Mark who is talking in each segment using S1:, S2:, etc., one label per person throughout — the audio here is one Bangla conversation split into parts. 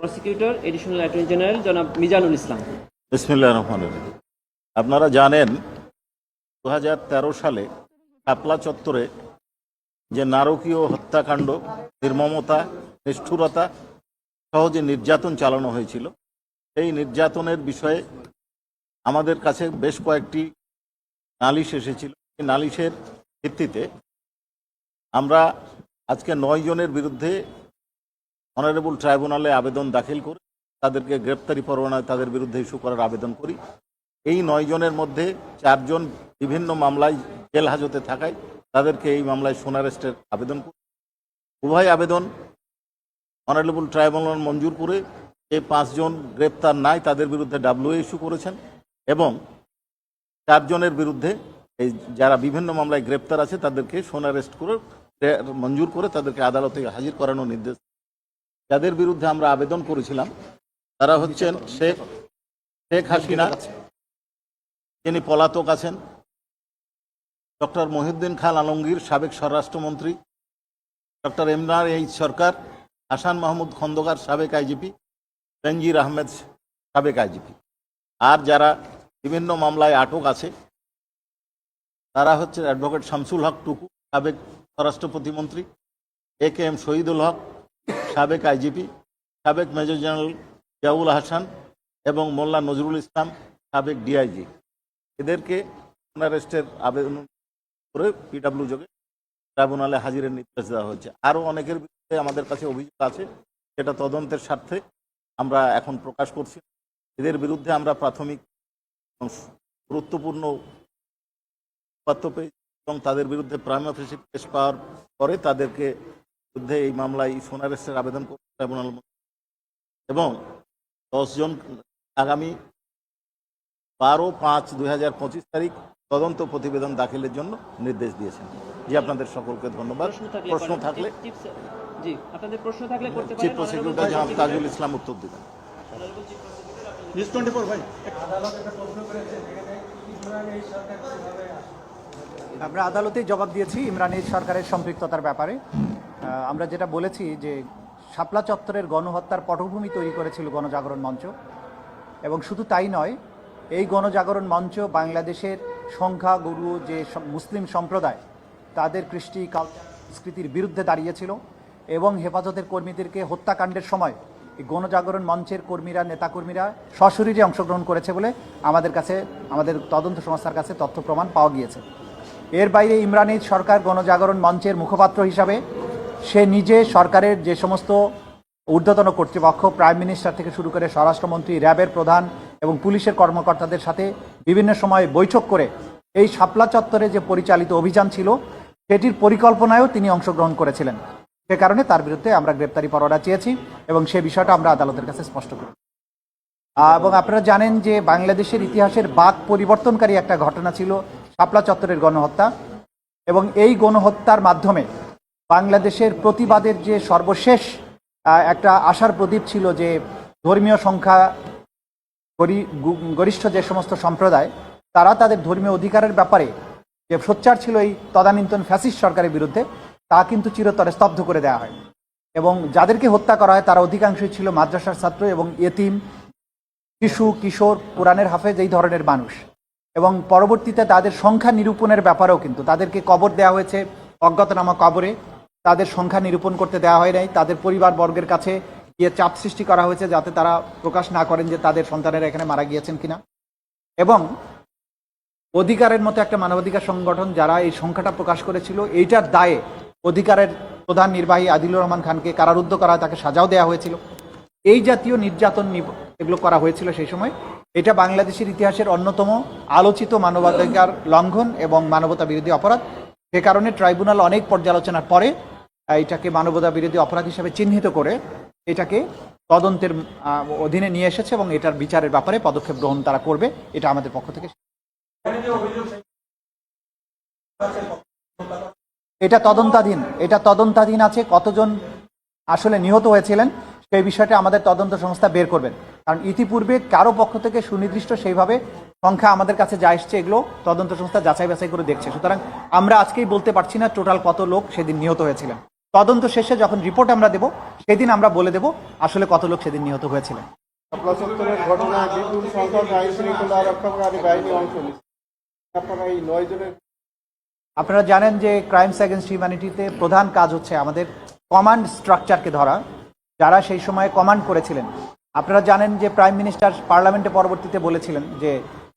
S1: প্রসিকিউটর, এডিশনাল অ্যাটর্নি জেনারেল জনাব মিজানুল ইসলাম।
S2: বিসমিল্লাহ রহমান আপনারা জানেন দু হাজার তেরো সালে শাপলা চত্বরে যে নারকীয় হত্যাকাণ্ড, নির্মমতা, নিষ্ঠুরতা সহ যে নির্যাতন চালানো হয়েছিল, এই নির্যাতনের বিষয়ে আমাদের কাছে বেশ কয়েকটি নালিশ এসেছিল। এই নালিশের ভিত্তিতে আমরা আজকে নয় জনের বিরুদ্ধে অনারেবল ট্রাইব্যুনালে আবেদন দাখিল করে তাদেরকে গ্রেপ্তারি পরোয়ানায় তাদের বিরুদ্ধে ইস্যু করার আবেদন করি। এই নয় জনের মধ্যে চারজন বিভিন্ন মামলায় জেল হাজতে থাকায় তাদেরকে এই মামলায় সোনারেস্টের আবেদন করি। উভয় আবেদন অনারেবল ট্রাইব্যুনাল মঞ্জুর করে যে পাঁচজন গ্রেপ্তার নাই তাদের বিরুদ্ধে ডাব্লিউ ইস্যু করেছেন এবং চারজনের বিরুদ্ধে এই যারা বিভিন্ন মামলায় গ্রেপ্তার আছে তাদেরকে সোনারেস্ট করে মঞ্জুর করে তাদেরকে আদালতে হাজির করানোর নির্দেশ যাদের বিরুদ্ধে আমরা আবেদন করেছিলাম, তারা হচ্ছেন শেখ শেখ হাসিনা, যিনি পলাতক আছেন, ডক্টর মহিউদ্দিন খান আলমগীর, সাবেক স্বরাষ্ট্রমন্ত্রী, ডক্টর এমরান এইচ সরকার, হাসান মাহমুদ খন্দকার, সাবেক আইজিপি বেনজির আহমেদ, সাবেক আইজিপি। আর যারা বিভিন্ন মামলায় আটক আছে, তারা হচ্ছে অ্যাডভোকেট শামসুল হক টুকু, সাবেক স্বরাষ্ট্র প্রতিমন্ত্রী এ কে এম শহীদুল হক সাবেক আইজিপি, সাবেক মেজর জেনারেল জিয়াউল হাসান এবং মোল্লা নজরুল ইসলাম, সাবেক ডিআইজি। এদেরকে অ্যারেস্টের আবেদন করে পিডাব্লিউ যোগে ট্রাইব্যুনালে হাজিরের নির্দেশ দেওয়া হয়েছে। আরও অনেকের বিরুদ্ধে আমাদের কাছে অভিযোগ আছে, সেটা তদন্তের স্বার্থে আমরা এখন প্রকাশ করছি। এদের বিরুদ্ধে আমরা প্রাথমিক গুরুত্বপূর্ণ উপাত্ত পেয়েছি এবং তাদের বিরুদ্ধে প্রাইম অফিসে পেশ পাওয়ার পরে তাদেরকে বিরুদ্ধে এই মামলায় সোনারেস্টের আবেদন করতে ট্রাইব্যুনাল এবং দশজন আগামী বারো পাঁচ দুই হাজার পঁচিশ তারিখ তদন্ত প্রতিবেদন দাখিলের জন্য নির্দেশ দিয়েছেন। জি আপনাদের সকলকে ধন্যবাদ। প্রশ্ন থাকলে
S1: জি আপনাদের প্রশ্ন থাকলে করতে
S2: চিফ
S1: পারেন
S2: প্রসিকিউটর জনাব তাজুল ইসলাম উত্তর দেবেন।
S3: নিউজ টোয়েন্টি ফোর ভাই।
S4: আমরা আদালতে জবাব দিয়েছি ইমরানের সরকারের সম্পৃক্ততার ব্যাপারে। আমরা যেটা বলেছি যে শাপলা চত্বরের গণহত্যার পটভূমি তৈরি করেছিল গণজাগরণ মঞ্চ। এবং শুধু তাই নয়, এই গণজাগরণ মঞ্চ বাংলাদেশের সংখ্যাগুরু যে মুসলিম সম্প্রদায়, তাদের কৃষ্টি, কালচার, সংস্কৃতির বিরুদ্ধে দাঁড়িয়েছিল এবং হেফাজতের কর্মীদেরকে হত্যাকাণ্ডের সময় এই গণজাগরণ মঞ্চের কর্মীরা, নেতাকর্মীরা সশরীরে অংশগ্রহণ করেছে বলে আমাদের কাছে, আমাদের তদন্ত সংস্থার কাছে তথ্য প্রমাণ পাওয়া গিয়েছে। এর বাইরে ইমরান সরকার গণজাগরণ মঞ্চের মুখপাত্র হিসাবে সে নিজে সরকারের যে সমস্ত ঊর্ধ্বতন কর্তৃপক্ষ, প্রাইম মিনিস্টার থেকে শুরু করে স্বরাষ্ট্রমন্ত্রী, র্যাবের প্রধান এবং পুলিশের কর্মকর্তাদের সাথে বিভিন্ন সময় বৈঠক করে এই শাপলা চত্বরে যে পরিচালিত অভিযান ছিল, সেটির পরিকল্পনায়ও তিনি অংশগ্রহণ করেছিলেন। সে কারণে তার বিরুদ্ধে আমরা গ্রেপ্তারি পরোয়ানা চেয়েছি এবং সে বিষয়টা আমরা আদালতের কাছে স্পষ্ট করি। এবং আপনারা জানেন যে বাংলাদেশের ইতিহাসের বাক পরিবর্তনকারী একটা ঘটনা ছিল শাপলা চত্বরের গণহত্যা এবং এই গণহত্যার মাধ্যমে বাংলাদেশের প্রতিবাদের যে সর্বশেষ একটা আশার প্রদীপ ছিল যে ধর্মীয় সংখ্যা, গরি- গরিষ্ঠ যে সমস্ত সম্প্রদায়, তারা তাদের ধর্মীয় অধিকারের ব্যাপারে যে সোচ্চার ছিল এই তদানীন্তন ফ্যাসিস্ট সরকারের বিরুদ্ধে, তা কিন্তু চিরতরে স্তব্ধ করে দেওয়া হয় এবং যাদেরকে হত্যা করা হয়, তারা অধিকাংশই ছিল মাদ্রাসার ছাত্র এবং এতিম শিশু, কিশোর কোরআনের হাফেজ, এই ধরনের মানুষ। এবং পরবর্তীতে তাদের সংখ্যা নিরূপণের ব্যাপারেও কিন্তু তাদেরকে কবর দেওয়া হয়েছে অজ্ঞাতনামা কবরে। তাদের সংখ্যা নিরূপণ করতে দেওয়া হয় নাই। তাদের পরিবার বর্গের কাছে গিয়ে চাপ সৃষ্টি করা হয়েছে যাতে তারা প্রকাশ না করেন যে তাদের সন্তানেরা এখানে মারা গিয়েছেন কিনা। এবং অধিকারের মতো একটা মানবাধিকার সংগঠন যারা এই সংখ্যাটা প্রকাশ করেছিল, এইটার দায়ে অধিকারের প্রধান নির্বাহী আদিলুর রহমান খানকে কারারুদ্ধ করা তাকে সাজাও দেওয়া হয়েছিল। এই জাতীয় নির্যাতন এগুলো করা হয়েছিল সেই সময়। এটা বাংলাদেশের ইতিহাসের অন্যতম আলোচিত মানবাধিকার লঙ্ঘন এবং মানবতা বিরোধী অপরাধ। সে কারণে ট্রাইব্যুনাল অনেক পর্যালোচনার পরে এটাকে মানবতা বিরোধী অপরাধ হিসেবে চিহ্নিত করে এটাকে তদন্তের অধীনে নিয়ে এসেছে এবং এটার বিচারের ব্যাপারে পদক্ষেপ গ্রহণ তারা করবে। এটা আমাদের পক্ষ থেকে এটা তদন্তাধীন এটা তদন্তাধীন আছে, কতজন আসলে নিহত হয়েছিলেন সেই বিষয়টা আমাদের তদন্ত সংস্থা বের করবেন কারণ ইতিপূর্বে কারও পক্ষ থেকে সুনির্দিষ্ট সেইভাবে সংখ্যা আমাদের কাছে যা এসছে, এগুলো তদন্ত সংস্থা যাচাই বাছাই করে দেখছে। সুতরাং আমরা আজকেই বলতে পারছি না টোটাল কত লোক সেদিন নিহত হয়েছিলেন। তদন্ত শেষে যখন রিপোর্ট আমরা দেব সেদিন আমরা বলে দেব আসলে কত লোক সেদিন নিহত হয়েছিলেন।
S5: আপনারা
S4: জানেন যে ক্রাইমস অ্যাগেনস্ট হিউম্যানিটিতে প্রধান কাজ হচ্ছে আমাদের কমান্ড স্ট্রাকচারকে ধরা। যারা সেই সময় কমান্ড করেছিলেন আপনারা জানেন যে প্রাইম মিনিস্টার পার্লামেন্টে পরবর্তীতে বলেছিলেন যে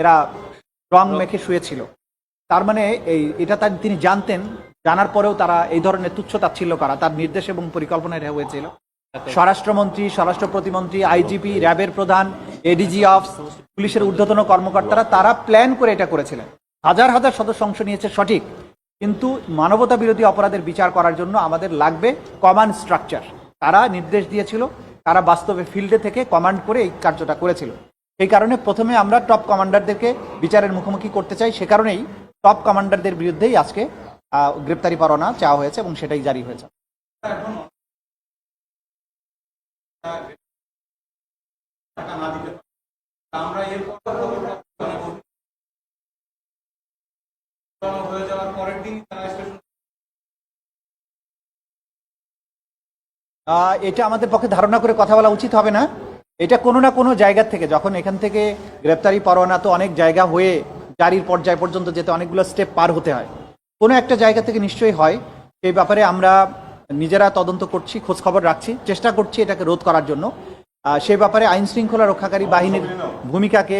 S4: এরা রং মেখে শুয়েছিল। তার মানে এই এটা তার তিনি জানতেন জানার পরেও তারা এই ধরনের তুচ্ছ তাচ্ছিল্য করা, তার নির্দেশ এবং পরিকল্পনা এটা হয়েছিল। স্বরাষ্ট্রমন্ত্রী, স্বরাষ্ট্র প্রতিমন্ত্রী, আইজিপি, র্যাবের প্রধান, এডিজি অফ পুলিশের ঊর্ধ্বতন কর্মকর্তারা, তারা প্ল্যান করে এটা করেছিলেন। হাজার হাজার সদস্য অংশ নিয়েছে সঠিক, কিন্তু মানবতা বিরোধী অপরাধের বিচার করার জন্য আমাদের লাগবে কমান্ড স্ট্রাকচার তারা নির্দেশ দিয়েছিল, তারা বাস্তবে ফিল্ডে থেকে কমান্ড করে এই কার্যটা করেছিল। সেই কারণে প্রথমে আমরা টপ কমান্ডারদেরকে বিচারের মুখোমুখি করতে চাই, সে কারণেই টপ কমান্ডারদের বিরুদ্ধেই আজকে গ্রেপ্তারি পরোয়ানা চাওয়া হয়েছে এবং সেটাই জারি হয়েছে। এটা আমাদের পক্ষে ধারণা করে কথা বলা উচিত হবে না। এটা কোনো না কোনো জায়গা থেকে, যখন এখান থেকে গ্রেপ্তারি পরোয়ানা তো অনেক জায়গা হয়ে জারির পর্যায় পর্যন্ত যেতে অনেকগুলো স্টেপ পার হতে হয়। কোনো একটা জায়গা থেকে নিশ্চয়ই হয়। এই ব্যাপারে আমরা নিজেরা তদন্ত করছি খোঁজ খবর রাখছি, চেষ্টা করছি এটাকে রোধ করার জন্য। সেই ব্যাপারে আইন শৃঙ্খলা রক্ষাকারী বাহিনীর ভূমিকাকে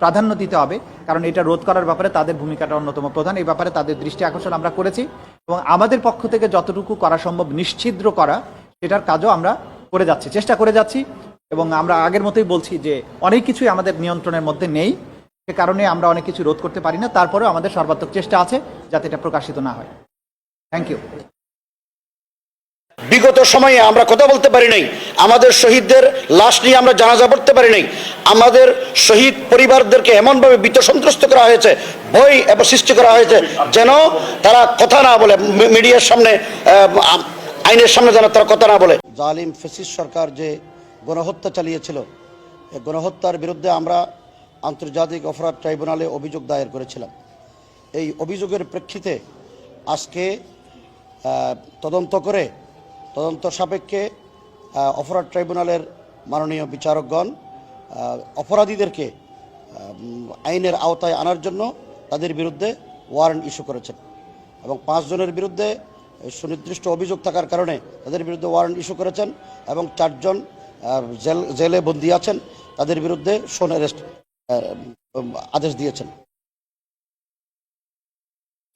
S4: প্রাধান্য দিতে হবে, কারণ এটা রোধ করার ব্যাপারে তাদের ভূমিকাটা অন্যতম প্রধান। এই ব্যাপারে তাদের দৃষ্টি আকর্ষণ আমরা করেছি এবং আমাদের পক্ষ থেকে যতটুকু করা সম্ভব নিশ্ছিদ্র করা, সেটার কাজও আমরা করে যাচ্ছি, চেষ্টা করে যাচ্ছি এবং আমরা আগের মতোই বলছি যে অনেক কিছুই আমাদের নিয়ন্ত্রণের মধ্যে নেই। সে কারণে আমরা অনেক কিছু রোধ করতে পারি না। তারপরেও আমাদের সর্বাত্মক চেষ্টা আছে। যাতে এটা প্রকাশিত না হয়। থ্যাংক ইউ
S6: বিগত সময়ে আমরা কথা বলতে পারি নাই। আমাদের শহীদদের লাশ নিয়ে আমরা জানাজা পড়তে পারি নাই। আমাদের শহীদ পরিবারদেরকে এমনভাবে বিত সন্ত্রস্ত করা হয়েছে ভয় এবং সৃষ্টি করা হয়েছে যেন তারা কথা না বলে মিডিয়ার সামনে আইনের সামনে যেন তারা কথা না বলে। জালিম ফেসিস সরকার যে গণহত্যা চালিয়েছিল এই গণহত্যার বিরুদ্ধে আমরা আন্তর্জাতিক অপরাধ ট্রাইব্যুনালে অভিযোগ দায়ের করেছিলাম। এই অভিযোগের প্রেক্ষিতে আজকে তদন্ত করে তদন্ত সাপেক্ষে অপরাধ ট্রাইব্যুনালের মাননীয় বিচারকগণ অপরাধীদেরকে আইনের আওতায় আনার জন্য তাদের বিরুদ্ধে ওয়ারেন্ট ইস্যু করেছেন এবং পাঁচজনের বিরুদ্ধে সুনির্দিষ্ট অভিযোগ থাকার কারণে তাদের বিরুদ্ধে ওয়ারেন্ট ইস্যু করেছেন এবং চারজন জেল, জেলে বন্দী আছেন। তাদের বিরুদ্ধে সোন অ্যারেস্ট আদেশ দিয়েছেন।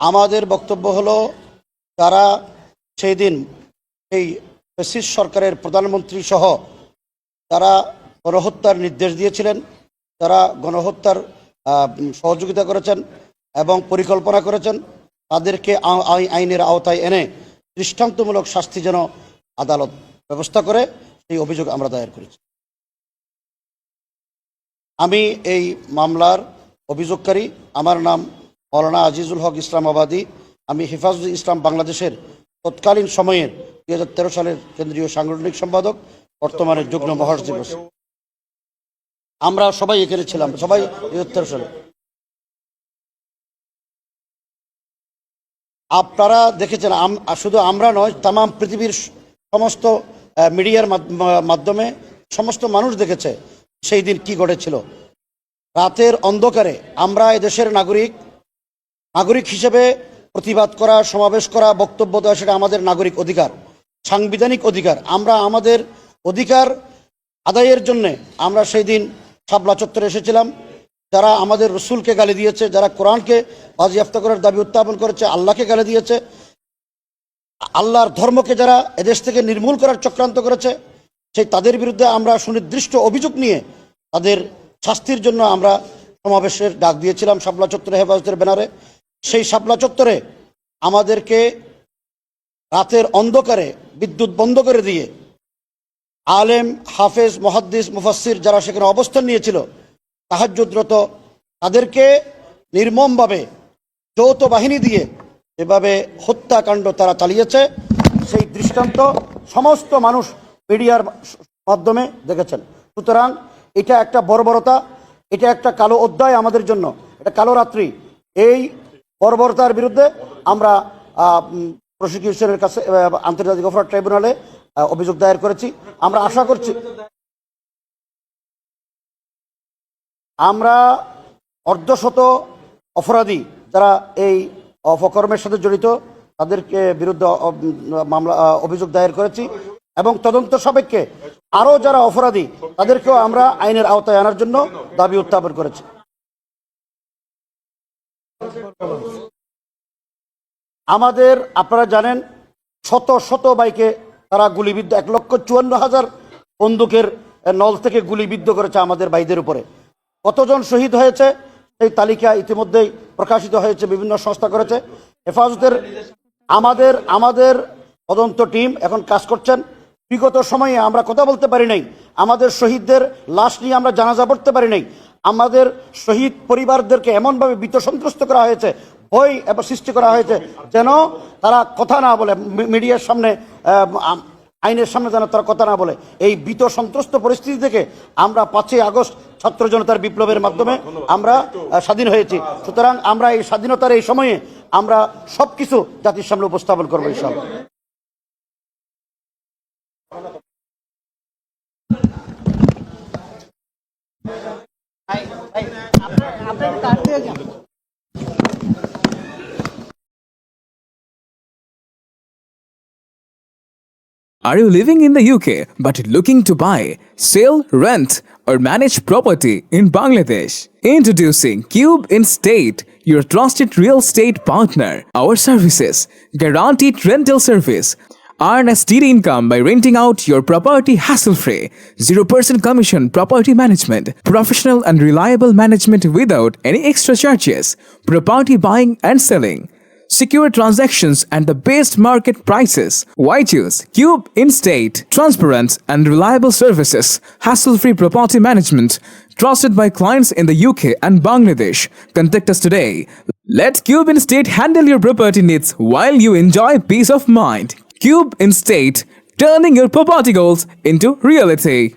S6: আমাদের বক্তব্য হলো, তারা সেই দিন এই ফেসিস সরকারের প্রধানমন্ত্রী সহ তারা গণহত্যার নির্দেশ দিয়েছিলেন, তারা গণহত্যার সহযোগিতা করেছেন এবং পরিকল্পনা করেছেন। তাদেরকে আইনের আওতায় এনে দৃষ্টান্তমূলক শাস্তি যেন আদালত ব্যবস্থা করে, সেই অভিযোগ আমরা দায়ের করেছি। আমি এই মামলার অভিযোগকারী, আমার নাম মৌলানা আজিজুল হক ইসলামাবাদী, আমি হেফাজুল ইসলাম বাংলাদেশের তৎকালীন সময়ের দুই হাজার তেরো সালের কেন্দ্রীয় সাংগঠনিক সম্পাদক, বর্তমানে যুগ্ম মহাসচিব আমরা সবাই এখানে ছিলাম, সবাই দুই হাজার তেরো সালে। আপনারা দেখেছেন শুধু আমরা নয় তাম পৃথিবীর সমস্ত মিডিয়ার মাধ- মাধ্যমে সমস্ত মানুষ দেখেছে, সেই দিন কি ঘটেছিল। রাতের অন্ধকারে আমরা এদেশের নাগরিক নাগরিক হিসেবে প্রতিবাদ করা, সমাবেশ করা, বক্তব্য দেওয়া, সেটা আমাদের নাগরিক অধিকার, সাংবিধানিক অধিকার। আমরা আমাদের অধিকার আদায়ের জন্য আমরা সেই দিন শাপলা চত্বরে এসেছিলাম। যারা আমাদের রসুলকে গালি দিয়েছে, যারা কোরআনকে বাজেয়াপ্ত করার দাবি উত্থাপন করেছে, আল্লাহকে গালি দিয়েছে, আল্লাহর ধর্মকে যারা এদেশ থেকে নির্মূল করার চক্রান্ত করেছে, সেই তাদের বিরুদ্ধে আমরা সুনির্দিষ্ট অভিযোগ নিয়ে তাদের শাস্তির জন্য আমরা সমাবেশের ডাক দিয়েছিলাম শাপলা চত্বরে হেফাজতের ব্যানারে। সেই শাপলা চত্বরে আমাদেরকে রাতের অন্ধকারে, বিদ্যুৎ বন্ধ করে দিয়ে আলেম, হাফেজ, মহাদ্দিস মুফাসির যারা সেখানে অবস্থান নিয়েছিল, তাহাজ্জুদরত, তাদেরকে নির্মমভাবে যৌথ বাহিনী দিয়ে এভাবে হত্যাকাণ্ড তারা চালিয়েছে, সেই দৃষ্টান্ত সমস্ত মানুষ মিডিয়ার মাধ্যমে দেখেছেন। সুতরাং এটা একটা বর্বরতা, এটা একটা কালো অধ্যায় আমাদের জন্য, এটা কালো রাত্রি। এই বর্বরতার বিরুদ্ধে আমরা প্রসিকিউশনের কাছে আন্তর্জাতিক অপরাধ ট্রাইব্যুনালে অভিযোগ দায়ের করেছি। আমরা আশা করছি আমরা অর্ধশত অপরাধী যারা এই অপকর্মের সাথে জড়িত, তাদেরকে বিরুদ্ধে মামলা অভিযোগ দায়ের করেছি এবং তদন্ত সাপেক্ষে আরও যারা অপরাধী, তাদেরকেও আমরা আইনের আওতায় আনার জন্য দাবি উত্থাপন করেছি। আমাদের, আপনারা জানেন, শত শত বাইকে তারা গুলিবিদ্ধ, এক লক্ষ চুয়ান্ন হাজার বন্দুকের নল থেকে গুলিবিদ্ধ করেছে আমাদের ভাইদের উপরে। কতজন শহীদ হয়েছে, সেই তালিকা ইতিমধ্যেই প্রকাশিত হয়েছে, বিভিন্ন সংস্থা করেছে। হেফাজতের আমাদের আমাদের তদন্ত টিম এখন কাজ করছেন। বিগত সময়ে আমরা কথা বলতে পারি নাই। আমাদের শহীদদের লাশ নিয়ে আমরা জানাজা পড়তে পারি নাই। আমাদের শহীদ পরিবারদেরকে এমনভাবে বিত সন্ত্রস্ত করা হয়েছে, ভয় এবার সৃষ্টি করা হয়েছে যেন তারা কথা না বলে মিডিয়ার সামনে আইনের সামনে যেন তারা কথা না বলে। এই বিত সন্ত্রস্ত পরিস্থিতি থেকে আমরা পাঁচই আগস্ট ছাত্র জনতার বিপ্লবের মাধ্যমে আমরা স্বাধীন হয়েছি। সুতরাং আমরা এই স্বাধীনতার এই সময়ে আমরা সব কিছু জাতির সামনে উপস্থাপন করব
S7: Are you living in the UK but looking to buy, sell, rent, or manage property in Bangladesh? Introducing Cube in State, your trusted real estate partner. Our services guaranteed rental service, Earn a steady income by renting out your property hassle free. 0% commission property management. Professional and reliable management without any extra charges. Property buying and selling secure transactions and the best market prices. Why choose Cube In-State? Transparent and reliable services, hassle-free property management, trusted by clients in the UK and Bangladesh. Contact us today. Let Cube In-State handle your property needs while you enjoy peace of mind. Cube In-State, turning your property goals into reality.